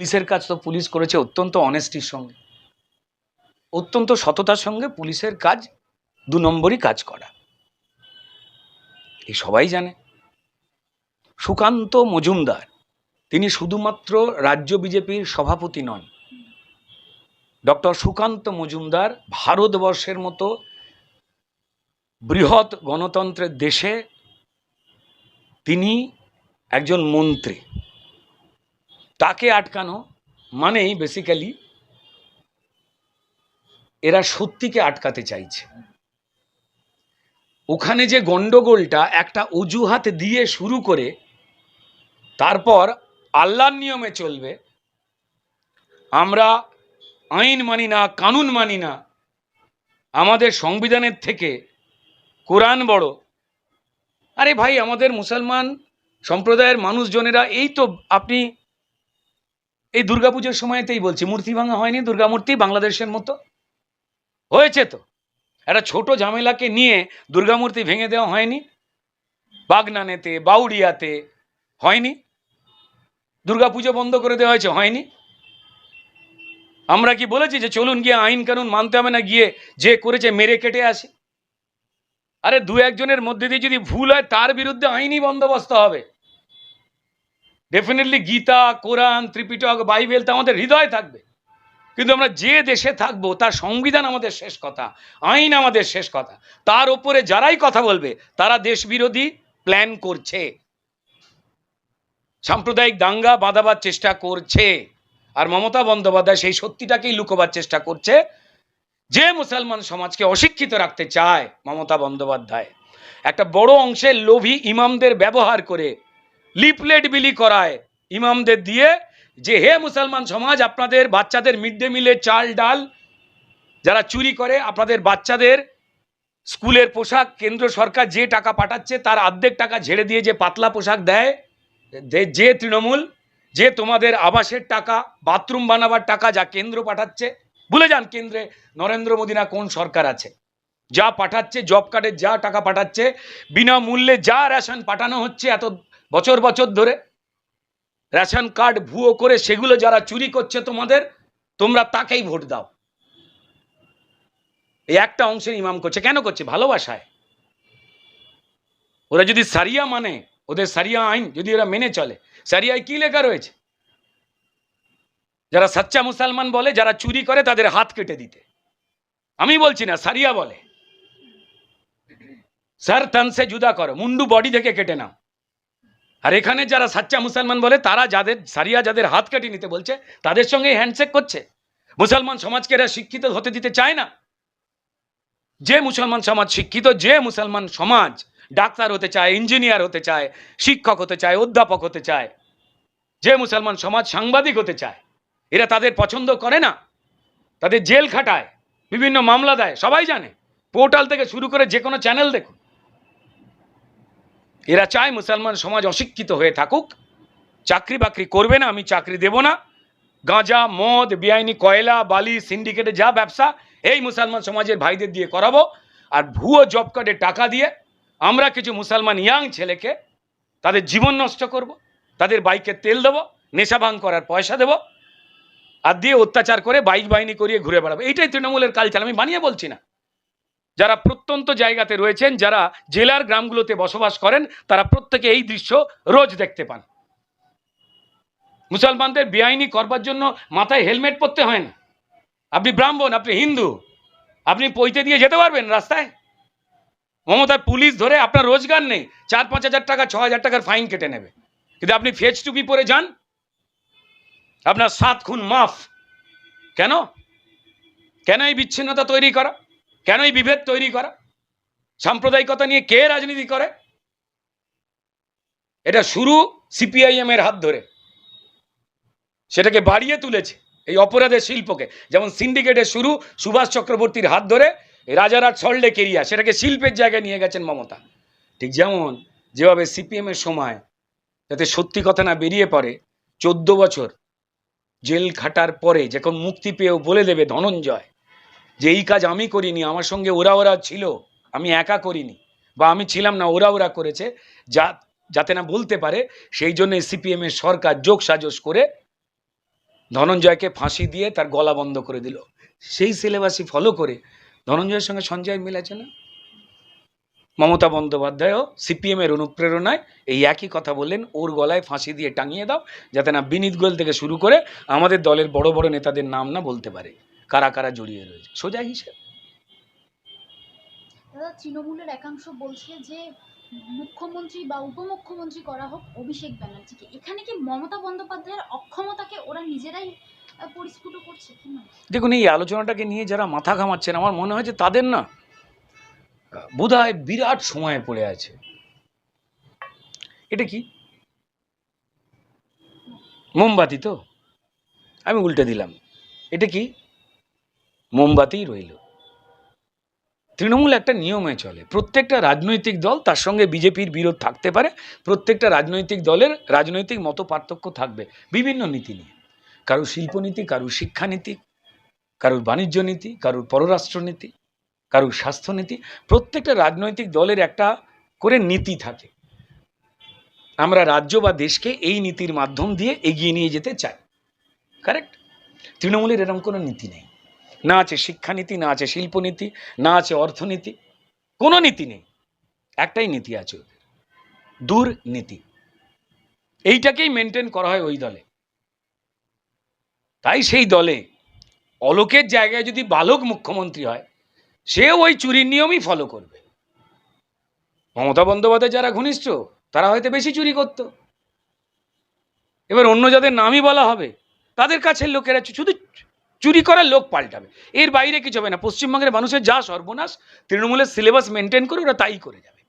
পুলিশের কাজ তো পুলিশ করেছে অত্যন্ত অনেস্টির সঙ্গে। অত্যন্ত সততার সঙ্গে পুলিশের কাজ দু নম্বরই কাজ করা। এই সবাই জানে। সুকান্ত মজুমদার, তিনি শুধুমাত্র রাজ্য বিজেপির সভাপতি নন। ডক্টর সুকান্ত মজুমদার ভারতবর্ষের মতো বৃহৎ গণতন্ত্রের দেশে তিনি একজন মন্ত্রী। তাকে আটকানো মানেই বেসিক্যালি এরা সত্যিকে আটকাতে চাইছে। ওখানে যে গন্ডগোলটা একটা অজুহাত দিয়ে শুরু করে, তারপর আল্লাহর নিয়মে চলবে, আমরা আইন মানি না, কানুন মানি না, আমাদের সংবিধানের থেকে কোরআন বড়। আরে ভাই, আমাদের মুসলমান সম্প্রদায়ের মানুষজনেরা এই তো আপনি এই দুর্গাপুজোর সময়তেই বলছি, মূর্তি ভাঙা হয়নি দুর্গামূর্তি বাংলাদেশের মতো। হয়েছে তো। একটা ছোট ঝামেলাকে নিয়ে দুর্গামূর্তি ভেঙে দেওয়া হয়নি। বাগনানেতে, বাউড়িয়াতে হয়নি। দুর্গাপুজো বন্ধ করে দেওয়া হয়েছে, হয়নি। আমরা কি বলেছি যে চলুন গিয়ে আইন কানুন মানতে হবে না, গিয়ে যে করেছে মেরে কেটে আসে। আরে দু একজনের মধ্যে দিয়ে যদি ভুল হয়, তার বিরুদ্ধে আইনি বন্দোবস্ত হবে। ডেফিনেটলি গীতা কোরআন ত্রিপিটক বাইবেল তো আমাদের হৃদয় থাকবে। কিন্তু আমরা যে দেশে থাকব, তার সংবিধান আমাদের শেষ কথা, আইন আমাদের শেষ কথা। তার ওপরে যারাই কথা বলবে, তারা দেশ বিরোধী প্ল্যান করছে। সাম্প্রদায়িক দাঙ্গা বাঁধাবার চেষ্টা করছে। আর মমতা বন্দ্যোপাধ্যায় সেই সত্যিটাকেই লুকোবার চেষ্টা করছে, যে মুসলমান সমাজকে অশিক্ষিত রাখতে চায় মমতা বন্দ্যোপাধ্যায়। একটা বড় অংশের লোভী ইমামদের ব্যবহার করে লিপলেট বিলি করায় ইমামদের দিয়ে যে, হে মুসলমান সমাজ, আপনাদের বাচ্চাদের মিড ডে মিলের চাল ডাল যারা চুরি করে, আপনাদের বাচ্চাদের স্কুলের পোশাক, কেন্দ্র সরকার যে টাকা পাঠাচ্ছে, তার অর্ধেক টাকা ঝেড়ে দিয়ে যে পাতলা পোশাক দেয়, যে তৃণমূল, যে তোমাদের আবাসের টাকা, বাথরুম বানাবার টাকা যা কেন্দ্র পাঠাচ্ছে, ভুলে যান কেন্দ্রে নরেন্দ্র মোদী না কোন সরকার আছে। যা পাঠাচ্ছে, জব কার্ডের যা টাকা পাঠাচ্ছে, বিনামূল্যে যা রেশন পাঠানো হচ্ছে, এত বছর বছর ধরে রেশন কার্ড ভুয়ো করে সেগুলো যারা চুরি করছে তোমাদের, তোমরা তাকেই ভোট দাও। এই একটা অংশের ইমাম করছে। কেন করছে? ভালোবাসায়। ওরা যদি সারিয়া মানে ওদের সারিয়া আইন যদি ওরা মেনে চলে, সারিয়ায় কি লেখা রয়েছে? যারা সাচ্চা মুসলমান বলে, যারা চুরি করে তাদের হাত কেটে দিতে। আমি বলছি না, সারিয়া বলে। স্যার তন সে জুদা করো, মুন্ডু বডি থেকে কেটে নাও। আর এখানে যারা সাচ্চা মুসলমান বলে, তারা যাদের সারিয়া যাদের হাত কেটে নিতে বলছে, তাদের সঙ্গে হ্যান্ডশেক করছে। মুসলমান সমাজকে এরা শিক্ষিত হতে দিতে চায় না। যে মুসলমান সমাজ শিক্ষিত, যে মুসলমান সমাজ ডাক্তার হতে চায় ইঞ্জিনিয়ার হতে চায়, শিক্ষক হতে চায়, অধ্যাপক হতে চায়, যে মুসলমান সমাজ সাংবাদিক হতে চায়, এরা তাদের পছন্দ করে না। তাদের জেল খাটায়, বিভিন্ন মামলা দেয়, সবাই জানে। পোর্টাল থেকে শুরু করে যে কোনো চ্যানেল দেখুন। এরা চায় মুসলমান সমাজ অশিক্ষিত হয়ে থাকুক। চাকরি বাকরি করবে না, আমি চাকরি দেব না। গাঁজা, মদ, বেআইনি কয়লা, বালি, সিন্ডিকেটে যা ব্যবসা, এই মুসলমান সমাজের ভাইদের দিয়ে করাবো। আর ভুয়ো জব কার্ডে টাকা দিয়ে আমরা কিছু মুসলমান ইয়াং ছেলেকে তাদের জীবন নষ্ট করব, তাদের বাইকে তেল দেবো, নেশা ভাঙ করার পয়সা দেবো, আর দিয়ে অত্যাচার করে বাইক বাহিনী করিয়ে ঘুরে বেড়াবো। এইটাই তৃণমূলের কালচার আমি বানিয়ে বলছি না। যারা প্রত্যন্ত জায়গাতে রয়েছেন, যারা জেলার গ্রামগুলোতে বসবাস করেন, তারা প্রত্যেকে এই দৃশ্য রোজ দেখতে পান। মুসলমানদের বেআইনি করবার জন্য মাথায় হেলমেট পরতে হয় না। আপনি ব্রাহ্মণ, আপনি হিন্দু, আপনি পৈতে দিয়ে যেতে পারবেন রাস্তায়? মমতার পুলিশ ধরে আপনার রোজগার নেই, চার পাঁচ হাজার টাকা, ছ হাজার টাকার ফাইন কেটে নেবে। কিন্তু আপনি ফেজ টুপি পরে যান, আপনার সাত খুন মাফ। কেন? কেন এই বিচ্ছিন্নতা তৈরি করা? কেন এই বিভেদ তৈরি করা? সাম্প্রদায়িকতা নিয়ে কে রাজনীতি করে? এটা শুরু সিপিআইএম এর হাত ধরে। সেটাকে বাড়িয়ে তুলেছে এই অপরাধের শিল্পকে। যেমন সিন্ডিকেটের শুরু সুভাষ চক্রবর্তীর হাত ধরে এই রাজারহাট কেরিয়া সেটাকে শিল্পের জায়গায় নিয়ে গেছেন মমতা। ঠিক যেমন যেভাবে সিপিএমের সময় যাতে সত্যি কথা না বেরিয়ে পড়ে, চোদ্দ বছর জেল খাটার পরে যখন মুক্তি পেয়েও বলে দেবে ধনঞ্জয় যে এই কাজ আমি করিনি, আমার সঙ্গে ওরা ওরা ছিল, আমি একা করিনি, বা আমি ছিলাম না, ওরা ওরা করেছে, যা, যাতে না বলতে পারে, সেই জন্য সিপিএমের সরকার যোগ সাজস করে ধনঞ্জয়কে ফাঁসি দিয়ে তার গলা বন্ধ করে দিল। সেই সিলেবাসই ফলো করে ধনঞ্জয়ের সঙ্গে সঞ্জয় মিলেছে না? মমতা বন্দ্যোপাধ্যায়ও সিপিএম এর অনুপ্রেরণায় এই একই কথা বললেন, ওর গলায় ফাঁসি দিয়ে টাঙিয়ে দাও, যাতে না বিনীত গোয়েল থেকে শুরু করে আমাদের দলের বড় বড় নেতাদের নাম না বলতে পারে। কারা কারা জড়িয়ে রয়েছে? সোজা হিসেব। দাদা তৃণমূলের একাংশ বলছে যে মুখ্যমন্ত্রী বা উপমুখ্যমন্ত্রী করা হোক অভিষেক ব্যানার্জিকে। এখানে কি মমতা বন্দ্যোপাধ্যায়ের অক্ষমতাকে ওরা নিজেরাই পরিস্ফুট করছে? কি দেখুন এই আলোচনাটাকে নিয়ে যারা মাথা ঘামাচ্ছেন আমার মনে হয় যে তাদের না বোধহয় বিরাট সময়ে পড়ে আছে। এটা কি? মোমবাতি তো? আমি উল্টে দিলাম। এটা কি? মোমবাতিই রইল। তৃণমূল একটা নিয়মে চলে। প্রত্যেকটা রাজনৈতিক দল তার সঙ্গে বিজেপির বিরোধ থাকতে পারে, প্রত্যেকটা রাজনৈতিক দলের রাজনৈতিক মত পার্থক্য থাকবে বিভিন্ন নীতি নিয়ে। কারোর শিল্পনীতি, কারোর শিক্ষানীতি, কারোর বাণিজ্য নীতি কারোর পররাষ্ট্রনীতি, কারোর স্বাস্থ্যনীতি, প্রত্যেকটা রাজনৈতিক দলের একটা করে নীতি থাকে। আমরা রাজ্য বা দেশকে এই নীতির মাধ্যম দিয়ে এগিয়ে নিয়ে যেতে চাই। কারেক্ট? তৃণমূলের এরকম কোনো নীতি নেই। না আছে শিক্ষানীতি, না আছে শিল্পনীতি, না আছে অর্থনীতি, কোনো নীতি নেই। একটাই নীতি আছে ওদের। দুর্নীতি। এইটাকেই মেনটেন করা হয় ওই দলে। তাই সেই দলে অলোকের জায়গায় যদি বালক মুখ্যমন্ত্রী হয় সে ওই চুরির নিয়মই ফলো করবে। মমতা বন্দ্যোপাধ্যায় যারা ঘনিষ্ঠ, তারা হয়তো বেশি চুরি করত। এবার অন্য যাদের নামই বলা হবে, তাদের কাছের লোকেরা শুধু চুরি করার লোক পাল্টাবে। এর বাইরে কিছু হবে না। পশ্চিমবঙ্গের মানুষের যা সর্বনাশ, তৃণমূলের সিলেবাস মেনটেন করে ওরা তাই করে যাবে।